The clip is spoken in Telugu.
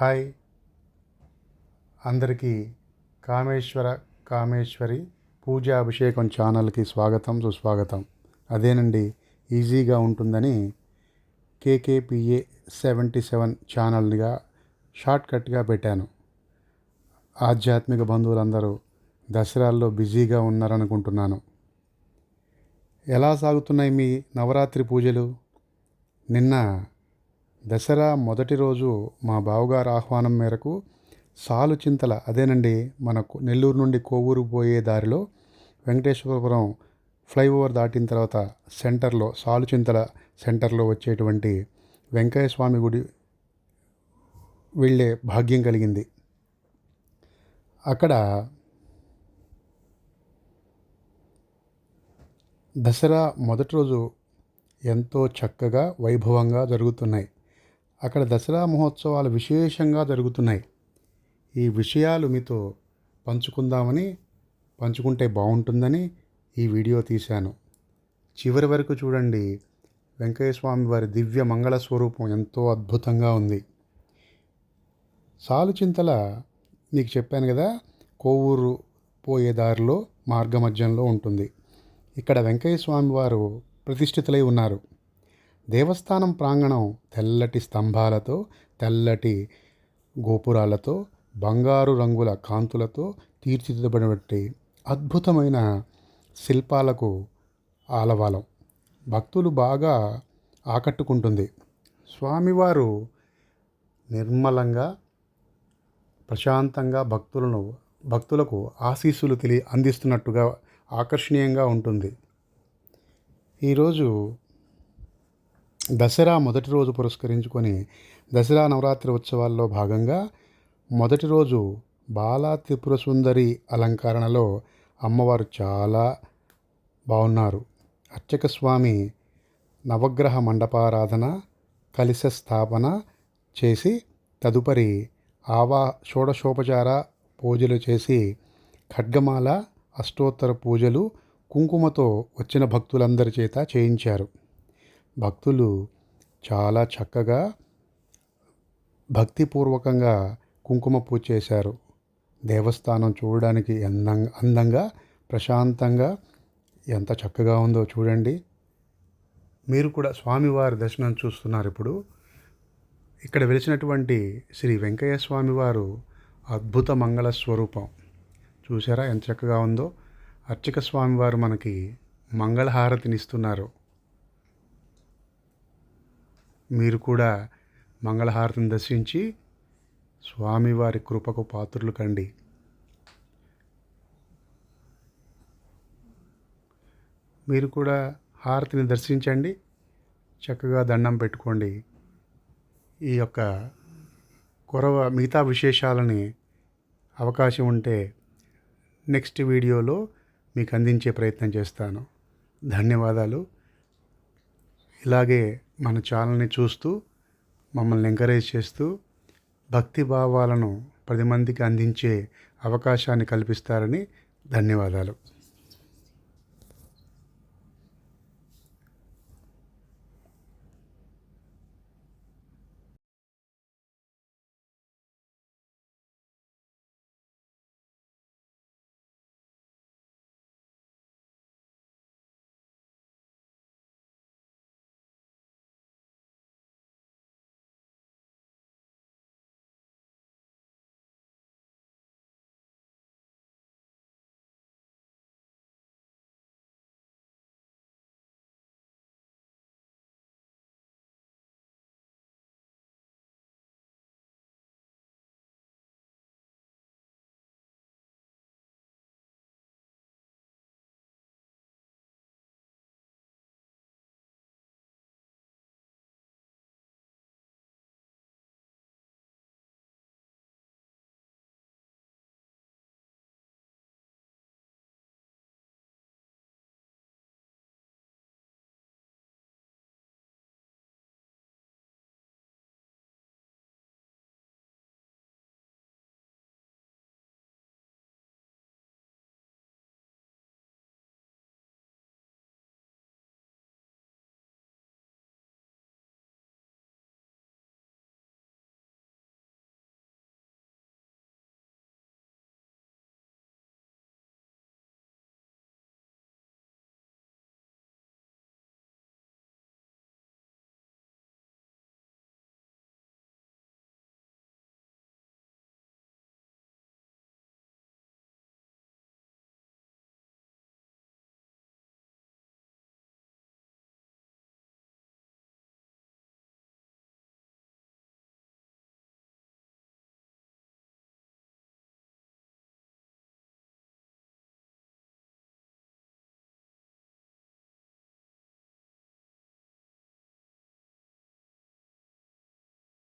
హాయ్. అందరికీ కామేశ్వర కామేశ్వరి పూజా అభిషేకం ఛానల్కి స్వాగతం సుస్వాగతం. అదేనండి ఈజీగా ఉంటుందని కేకేపిఏ సెవెంటీ సెవెన్ ఛానల్గా షార్ట్కట్గా పెట్టాను. ఆధ్యాత్మిక బంధువులందరూ దసరాల్లో బిజీగా ఉన్నారనుకుంటున్నాను. ఎలా సాగుతున్నాయి మీ నవరాత్రి పూజలు? నిన్న దసరా మొదటి రోజు మా బావగారు ఆహ్వానం మేరకు సాలు చింతల అదేనండి మన నెల్లూరు నుండి కోవూరు పోయే దారిలో వెంకటేశ్వరపురం ఫ్లైఓవర్ దాటిన తర్వాత సెంటర్లో సాలు చింతల సెంటర్లో వచ్చేటువంటి వెంకయ్య స్వామి గుడి వెళ్ళే భాగ్యం కలిగింది. అక్కడ దసరా మొదటి రోజు ఎంతో చక్కగా వైభవంగా జరుగుతున్నాయి. అక్కడ దసరా మహోత్సవాలు విశేషంగా జరుగుతున్నాయి. ఈ విషయాలు మీతో పంచుకుందామని పంచుకుంటే బాగుంటుందని ఈ వీడియో తీశాను. చివరి వరకు చూడండి. వెంకయ్య స్వామి వారి దివ్య మంగళ స్వరూపం ఎంతో అద్భుతంగా ఉంది. సాలుచింతల మీకు చెప్పాను కదా కోవూరు పోయే దారిలో మార్గమధ్యంలో ఉంటుంది. ఇక్కడ వెంకయ్య స్వామి వారు ప్రతిష్ఠితులై ఉన్నారు. దేవస్థానం ప్రాంగణం తెల్లటి స్తంభాలతో తెల్లటి గోపురాలతో బంగారు రంగుల కాంతులతో తీర్చిదిద్దబడినటువంటి అద్భుతమైన శిల్పాలకు ఆలవాలం. భక్తులు బాగా ఆకట్టుకుంటుంది. స్వామివారు నిర్మలంగా ప్రశాంతంగా భక్తులను భక్తులకు ఆశీస్సులు తెలియ అందిస్తున్నట్టుగా ఆకర్షణీయంగా ఉంటుంది. ఈరోజు దసరా మొదటి రోజు పురస్కరించుకొని దసరా నవరాత్రి ఉత్సవాల్లో భాగంగా మొదటి రోజు బాలా త్రిపుర సుందరి అలంకరణలో అమ్మవారు చాలా బాగున్నారు అర్చక స్వామి నవగ్రహ మండపారాధన కలిశ స్థాపన చేసి తదుపరి ఆవా షోడశోపచార పూజలు చేసి ఖడ్గమాల అష్టోత్తర పూజలు కుంకుమతో వచ్చిన భక్తులందరి చేత చేయించారు. భక్తులు చాలా చక్కగా భక్తిపూర్వకంగా కుంకుమ పూజ చేశారు. దేవస్థానం చూడడానికి అందంగా అందంగా ప్రశాంతంగా ఎంత చక్కగా ఉందో చూడండి. మీరు కూడా స్వామివారి దర్శనం చూస్తున్నారు ఇప్పుడు. ఇక్కడ వెలిసినటువంటి శ్రీ వెంకయ్య స్వామివారు అద్భుత మంగళ స్వరూపం. చూసారా ఎంత చక్కగా ఉందో? అర్చక స్వామివారు మనకి మంగళహారతినిస్తున్నారు. మీరు కూడా మంగళహారతిని దర్శించి స్వామివారి కృపకు పాత్రులు కండి. మీరు కూడా హారతిని దర్శించండి. చక్కగా దండం పెట్టుకోండి. ఈ యొక్క కొరవ మిగతా విశేషాలని అవకాశం ఉంటే నెక్స్ట్ వీడియోలో మీకు అందించే ప్రయత్నం చేస్తాను. ధన్యవాదాలు. ఇలాగే మన ఛానల్ని చూస్తూ మమ్మల్ని ఎంకరేజ్ చేస్తూ భక్తి భావాలను పది మందికి అందించే అవకాశాన్ని కల్పిస్తారని ధన్యవాదాలు.